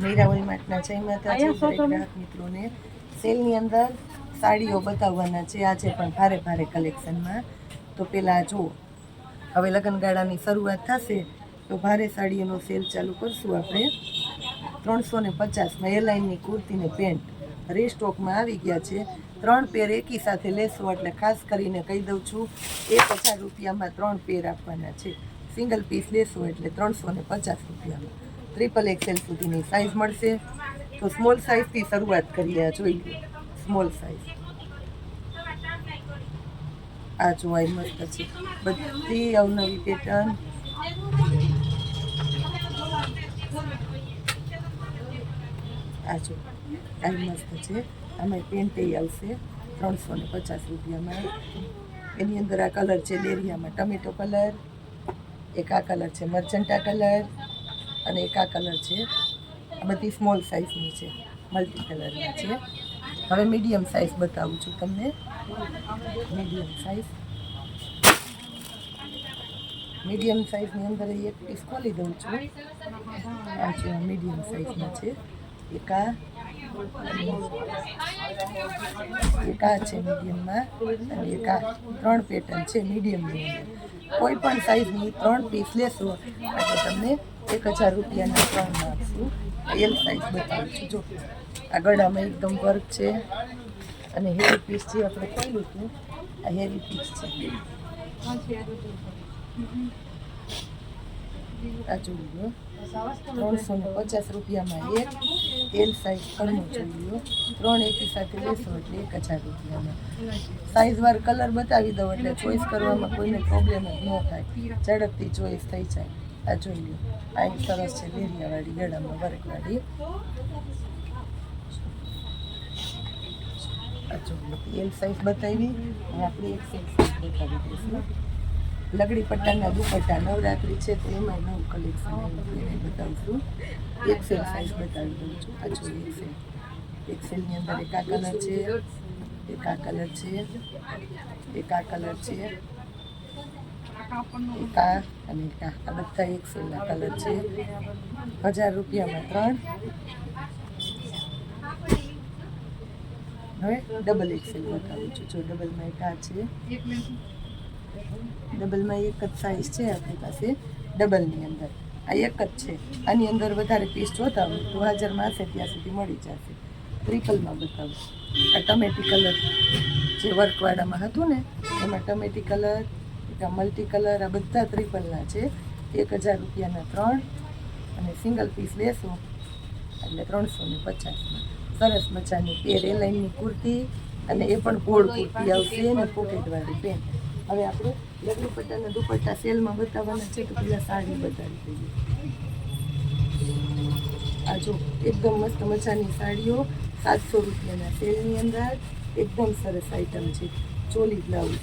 મીરા હોલમાર્ટના જય માતાજી મિત્રોને સેલની અંદર સાડીઓ બતાવવાના છે. આજે પણ ભારે ભારે કલેક્શનમાં. તો પહેલાં જો હવે લગ્નગાળાની શરૂઆત થશે તો ભારે સાડીઓનો સેલ ચાલુ કરશું આપણે. ત્રણસો ને પચાસમાં એલાઇનની કુર્તી ને પેન્ટ. રીસ્ટોકમાં આવી ગયા છે. ત્રણ પેર એકી સાથે લેશો એટલે ખાસ કરીને કહી દઉં છું એક હજાર રૂપિયામાં ત્રણ પેર આપવાના છે. સિંગલ પીસ લેશો એટલે ત્રણસો ને પચાસ રૂપિયામાં. ટ્રિપલ એક્સેલ સુધીની સાઇઝ મળશે. તો સ્મોલ સાઇઝથી શરૂઆત કરીએ. આ જોઈ સ્મોલ સાઇઝ આ જોવાય મસ્ત છે. બધી અવનવી પેટર્ન આ જો. આ મસ્ત છે. આમાં પેન્ટ આવશે. ત્રણસો ને પચાસ રૂપિયામાં. એની અંદર આ કલર છે ડેરિયામાં ટમેટો કલર એક આ કલર છે મર્ચન્ટા કલર અને એક કલર છે. આ બધી સ્મોલ સાઇઝની છે. મલ્ટી કલરની છે. હવે મીડિયમ સાઇઝ બતાવું છું તમને. Medium size. મીડિયમ સાઇઝની અંદર એક પીસ ખોલી દઉં છું. આ છે મીડિયમ સાઇઝમાં છે. એક. આ એક છે મીડિયમમાં? અને એક ત્રણ પેટર્ન છે મીડિયમની અંદર. કોઈ પણ સાઇઝની ત્રણ પીસ લેશો, એટલે તમને એક હજાર રૂપિયાના ત્રણ આપશું એલ સાઇઝ બતાવું છું. જો આ ગળામાં એકદમ વર્ક છે. અને હેવી પીસ છે આપણે કહ્યું હતું આ હેવી પીસ છે. આ જોઈ ત્રણસો ને પચાસ રૂપિયામાં એક એલ સાઇઝ કરવું જોઈએ ત્રણ એકી સાથે લેશો એટલે એક હજાર રૂપિયામાં. સાઇઝવાર કલર બતાવી દઉં એટલે ચોઈસ કરવામાં કોઈને પ્રોબ્લેમ જ ન થાય. ઝડપથી ચોઈસ થઈ જાય. આ જોઈ લો આ એક સરસ છે લેરિયાવાળી ગળામાં વર્કવાળી. એલ સાઇઝ બતાવી. આપણે એક સાઇઝ બતાવી દઈશું. લગડી પટ્ટાના દુપટ્ટા નવરાત્રી છે, તો એમાં નવું કલેક્શન બતાવું છું એક્સેલ સાઇઝ બતાવી દઉં છું. આ એક્સેલ એક્સેલની અંદર એક આ કલર છે, એક આ કલર છે, એક આ કલર છે, એક અને એક આ. બધા એક્સેલના કલર છે. હજાર રૂપિયામાં ત્રણ. હવે ડબલ એક્સેલ બતાવું છું. જો ડબલમાં એક આ છે ડબલમાં એક જ સાઇઝ છે આપણી પાસે, ડબલની અંદર. આ એક જ છે. આની અંદર વધારે પીસ જોતા હોય તો હાજરમાં હશે, ત્યાં સુધી મળી જશે. ટ્રિપલમાં બતાવું. આ ટમેટી કલર જે વર્કવાળામાં હતું ને, એમાં ટમેટી કલર મલ્ટી કલર આ બધા ત્રિપલના છે. એક હજાર રૂપિયાના ત્રણ અને સિંગલ પીસ લેશો, એટલે ત્રણસો ને પચાસમાં. સરસ મજાની પેર એલાઇનની કુર્તી અને એ પણ ગોળ કુર્તી આવશે અને પોકેટવાળી પેન્ટ હવે આપણે લગ્ન પટ્ટાના દુપટ્ટા સેલમાં બતાવવાના છે કે પેલા સાડી બતાવી દઈએ. આ જો એકદમ મસ્ત મજાની સાડીઓ, સાતસો રૂપિયાના સેલની અંદર, એકદમ સરસ આઈટમ છે. ચોલી બ્લાઉઝ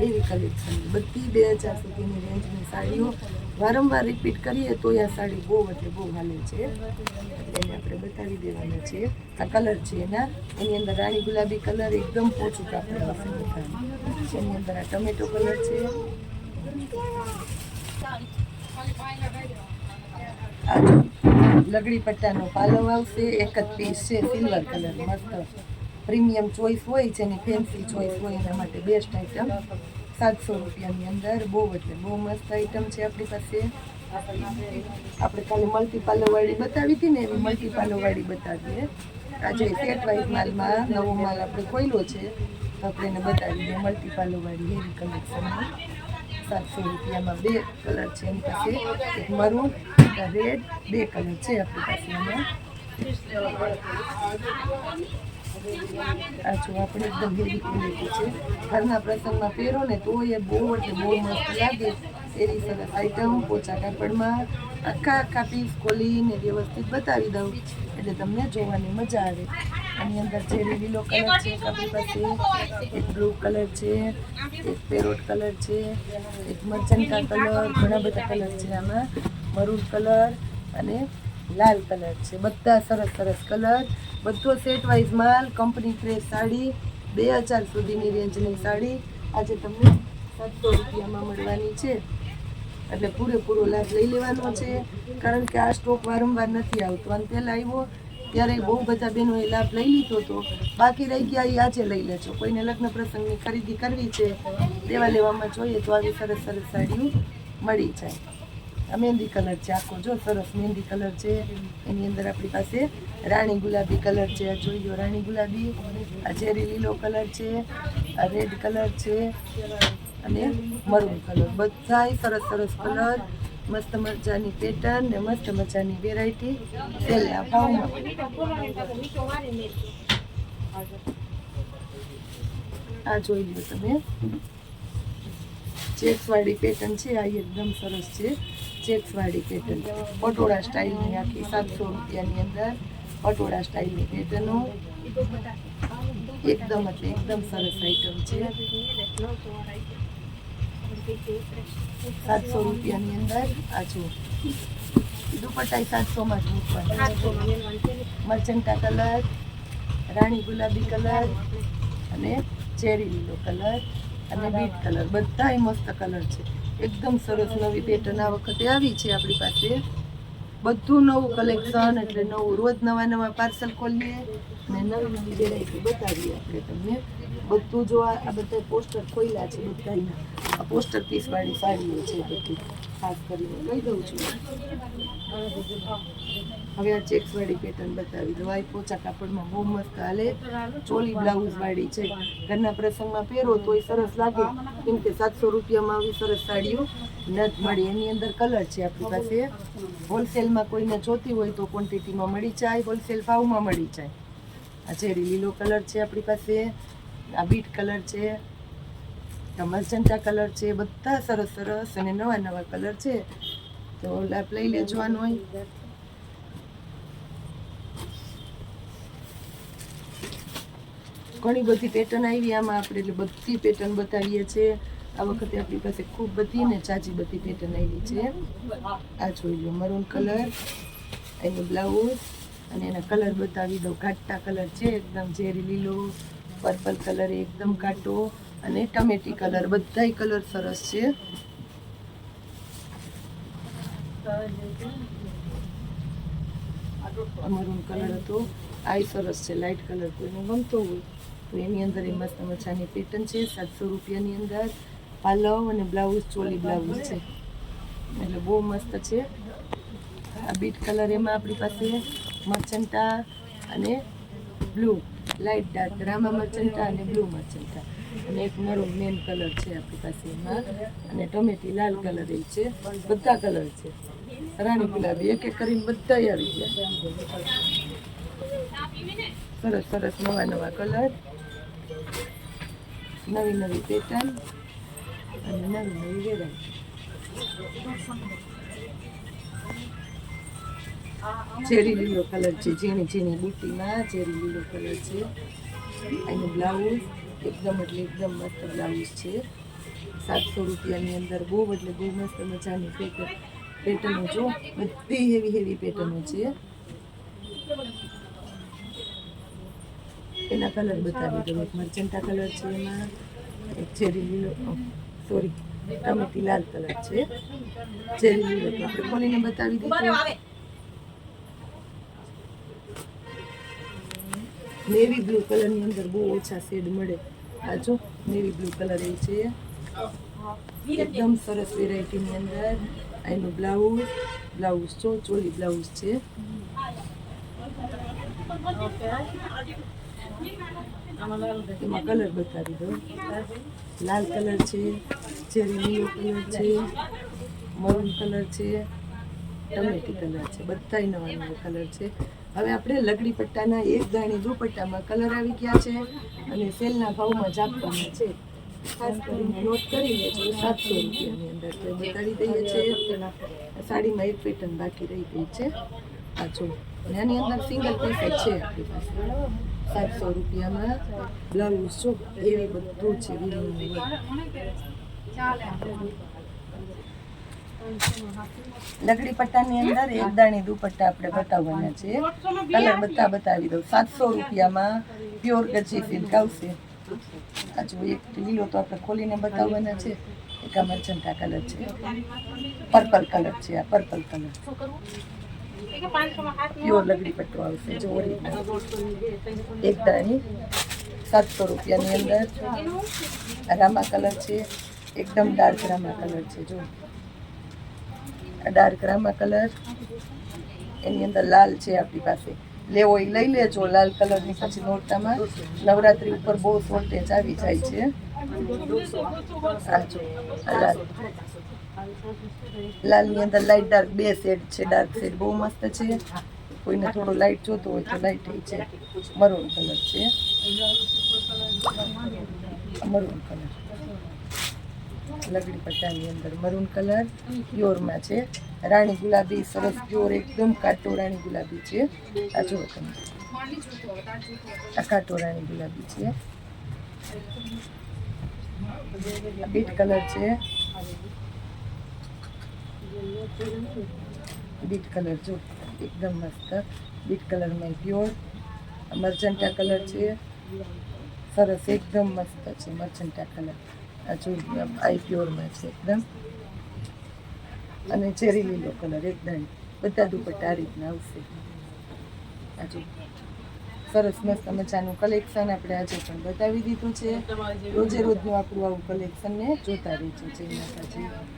એવી કલેક્શન બધી બે હજાર સુધીની રેન્જની સાડીઓ વારંવાર રિપીટ કરીએ તો આ સાડી બહુ એટલે બહુ હાલે છે. એને આપણે બતાવી દેવાના છે. આ કલર છે એના. એની અંદર રાણી ગુલાબી કલર એકદમ પોચું કાપડ છે એની અંદર આ ટમેટો કલર છે. લગડી પટ્ટાનો પાલવ આવશે. એક જ પીસ છે સિલ્વર કલર મસ્ત પ્રીમિયમ ચોઈસ હોય જેની ફેન્સી ચોઈસ હોય એના માટે બેસ્ટ આઈટમ સાતસો રૂપિયાની અંદર. બહુ એટલે બહુ મસ્ત આઈટમ છે આપણી પાસે. આપણે કાલે મલ્ટી પાલોવાળી બતાવી હતી ને, એવી મલ્ટી પાલોવાળી બતાવીએ. આજે સેટ વાઇઝ માલમાં નવો માલ આપણે ખોલ્યો છે. તો આપણે એને બતાવી દઈએ મલ્ટી હેરી કલેક્શનમાં સાતસો રૂપિયામાં બે કલર છે એની પાસે. એક મરૂન રેડ બે કલર છે આપણી પાસે એમાં. આ જો આપણે એકદમ હેવી ક્વોલિટી છે. ઘરના પ્રસંગમાં પહેરો ને તો એ બહુ એટલે બહુ મસ્ત લાગે. એવી સરસ આઈટમ પોચા કાપડમાં આખા આખા પીસ ખોલીને વ્યવસ્થિત બતાવી દઉં. એટલે તમને જોવાની મજા આવે. આની અંદર છે લીલો કલર છે, આપણી પાસે એક બ્લુ કલર છે, એક પેરોટ કલર છે, એક મરચંટા કલર ઘણા બધા કલર છે આમાં. મરૂન કલર અને લાલ કલર છે. બધા સરસ સરસ કલર બધો સેટ વાઇઝ માલ કંપની ફ્રેશ સાડી, બે હજાર સુધીની રેન્જની સાડી. આજે તમને સાતસો રૂપિયામાં મળવાની છે. એટલે પૂરેપૂરો લાભ લઈ લેવાનો છે. કારણ કે આ સ્ટોક વારંવાર નથી આવતો. અને પહેલાં આવ્યો, ત્યારે બહુ બધા બહેનોએ લાભ લઈ લીધો હતો બાકી રહી ગયા એ આજે લઈ લેજો. કોઈને લગ્ન પ્રસંગની ખરીદી કરવી છે, દેવા લેવામાં જોઈએ તો આવી સરસ સરસ સાડીઓ મળી જાય. આ મહેંદી કલર છે, આખો જો સરસ મહેંદી કલર છે. એની અંદર આપણી પાસે રાણી ગુલાબી કલર છે. આ જોઈ રાણી ગુલાબી, આ ઝેરી લીલો કલર છે, આ રેડ કલર છે અને મરૂન કલર. બધાય સરસ સરસ કલર. મસ્ત મજાની પેટર્ન ને મસ્ત મજાની વેરાયટી સેલે આ ભાવમાં. આ જોઈ લો તમે. ચેક્સવાળી પેટર્ન છે, આ એકદમ સરસ છે. ચેક્સ વાળી પેટર્ન પટોળા સ્ટાઇલની આખી સાતસો રૂપિયાની અંદર પટોળા સ્ટાઇલની પેટર્નો એકદમ એટલે એકદમ સરસ આઈટમ છે. સાતસો રૂપિયાની અંદર, આ જો દુપટ્ટા સાતસોમાં જ મૂકવાનું મરચંટા કલર, રાણી ગુલાબી કલર અને ચેરી લીલો કલર અને બીટ કલર. બધાય મસ્ત કલર છે. એકદમ સરસ નવી પેટર્ન આ વખતે આવી છે આપણી પાસે. બધું નવું કલેક્શન એટલે નવું, રોજ નવા નવા પાર્સલ ખોલીએ ને નવી નવી વેરાયટી બતાવીએ આપણે તમને. બધું જો આ બધા પોસ્ટર ખોલ્યા છે બધાના. આ પોસ્ટર પીસવાળી સાડીઓ છે બધી. ખાસ કરીને કહી દઉં છું. હવે આ ચેક્સ વાળી પેટર્ન બતાવી દઉં. આ પોચા કાપડમાં બહુ મસ્ત હાલે. ચોલી બ્લાઉઝ વાળી છે. ઘરના પ્રસંગમાં પહેરો તોય સરસ લાગે. કેમ કે સાતસો રૂપિયામાં આવી સરસ સાડીઓ. નથી મળી. એની અંદર કલર છે આપણી પાસે. હોલસેલમાં કોઈને જોતી હોય તો ક્વોન્ટિટીમાં મળી જાય. હોલસેલ ભાવમાં મળી જાય. આ ચેરી લીલો કલર છે આપણી પાસે. આ બીટ કલર છે. મરચંટા કલર છે. બધા સરસ સરસ અને નવા નવા કલર છે. તો લાભ લઈ લેજવાનો હોય ઘણી બધી પેટર્ન આવી આમાં આપણે એટલે બધી પેટર્ન બતાવીએ છીએ. આ વખતે આપણી પાસે ખૂબ બધી ને ચાચી બધી પેટર્ન આવી છે. આ જોઈ લો મરૂન કલર એનું બ્લાઉઝ અને એના કલર બતાવી દઉં. ઘાટા કલર છે, એકદમ ઝેરી લીલો પર્પલ કલર એકદમ ઘાટો, અને ટમેટી કલર બધાય કલર સરસ છે. મરૂન કલર હતો. આ સરસ છે લાઇટ કલર કોઈને ગમતો હોય. તો એની અંદર એ મસ્ત મજાની પેટર્ન છે, સાતસો રૂપિયાની અંદર. પાલવ અને બ્લાઉઝ, ચોલી બ્લાઉઝ છે. એટલે બહુ મસ્ત છે. આ બીટ કલર એમાં આપણી પાસે મર્ચન્ટા અને બ્લુ લાઇટ ડાર્ક, રામા મર્ચન્ટા અને બ્લુ મર્ચન્ટા અને એક મરૂન મેન કલર છે આપણી પાસે એમાં. અને ટમેટી લાલ કલર એ છે. બધા કલર છે. રાણી ગુલાબી, એક એક કરીને બધા આવી ગયા. સરસ સરસ, નવા નવા કલર. નવી નવી પેટર્ન અને નવી નવી વેરાયટી ચેરી લીલો કલર છે, ઝીણી ઝીણી બુટ્ટીમાં ચેરી લીલો કલર છે. એનું બ્લાઉઝ એકદમ એટલે એકદમ મસ્ત બ્લાઉઝ છે. સાતસો રૂપિયાની અંદર બહુ એટલે બહુ મસ્ત મજાની પેટર્ન પેટર્નો જો, બધી હેવી હેવી પેટર્નો છે. એના કલર બતાવી દઉં એક મરચંટા કલર છે એમાં એક ચેરી લીલો સોરી ટમેટી લાલ કલર છે. ચેરી લીલો તો આપણે ખોલીને બતાવી દીધું નેવી બ્લુ કલરની અંદર બહુ ઓછા શેડ મળે. આ જો નેવી બ્લુ કલર એ છે. એકદમ સરસ વેરાયટીની અંદર. એનું બ્લાઉઝ બ્લાઉઝ જો ચોલી બ્લાઉઝ છે. એમાં કલર બતાવી દઉં. લાલ કલર છે ચેરી લીલો કલર છે મરૂન કલર છે, ટમેટી કલર છે, બધાય નવા નવા કલર છે. હવે આપણે લગડી પટ્ટાના એક દાણી દુપટ્ટામાં કલર આવી ગયા છે અને સેલના ભાવમાં જ આપવાના છે. ખાસ કરીને નોટ કરી લેજો સાતસો રૂપિયાની અંદર તો બતાવી દઈએ છીએ સાડીમાં એક પેટર્ન બાકી રહી ગઈ છે. આ અને આની અંદર સિંગલ પીસ છે આપણી પાસે. સાતસો રૂપિયામાં. બ્લાઉઝ શું એવી બધું છે લકડી પટ્ટાની અંદર એક દાણી દુપટ્ટા આપણે બતાવવાના છે. કલર બધા બતાવી દઉં. સાતસો રૂપિયામાં પ્યોર કચી સિલ્ક આવશે આ એક લીલો તો આપણે ખોલીને બતાવવાના છે. એક આ કલર છે. પર્પલ કલર છે આ, પર્પલ કલર. પ્યોર લગડી પટ્ટો આવશે જો. એક દાણી સાતસો રૂપિયાની અંદર. રામા કલર છે, એકદમ ડાર્ક રામા કલર છે, જો. આ ડાર્ક રામા કલર, એની અંદર લાલ છે આપણી પાસે. લેવો એ લઈ લેજો, લાલ કલરની પછી નોરતામાં નવરાત્રી ઉપર બહુ શોર્ટેજ આવી જાય છે. જો લાલ. લાલની અંદર લાઇટ ડાર્ક બે શેડ છે ડાર્ક શેડ બહુ મસ્ત છે. કોઈને થોડો લાઇટ જોતો હોય તો લાઇટ છે. મરૂન કલર છે. મરૂન કલર લગડી પટ્ટાની અંદર મરૂન કલર પ્યોરમાં છે. રાણી ગુલાબી, સરસ પ્યોર એકદમ કાટો રાણી ગુલાબી છે. આ જુઓ તમે. આ કાટો રાણી ગુલાબી છે. બીટ કલર છે. બીટ કલર જો એકદમ મસ્ત બીટ કલરમાં પ્યોર મર્જન્ટા કલર છે સરસ એકદમ મસ્ત છે મર્જન્ટા કલર આ જો આઈ પ્યોરમાં છે એકદમ અને ચેરી લીલો કલર એકદમ બધા દુપટ્ટા આ રીતના આવશે આ જો સરસ મસ્ત મજાનું કલેક્શન આપણે આજે પણ બતાવી દીધું છે રોજે રોજનું આપણું આવું કલેક્શન ને જોતા રહીશું જય માતાજી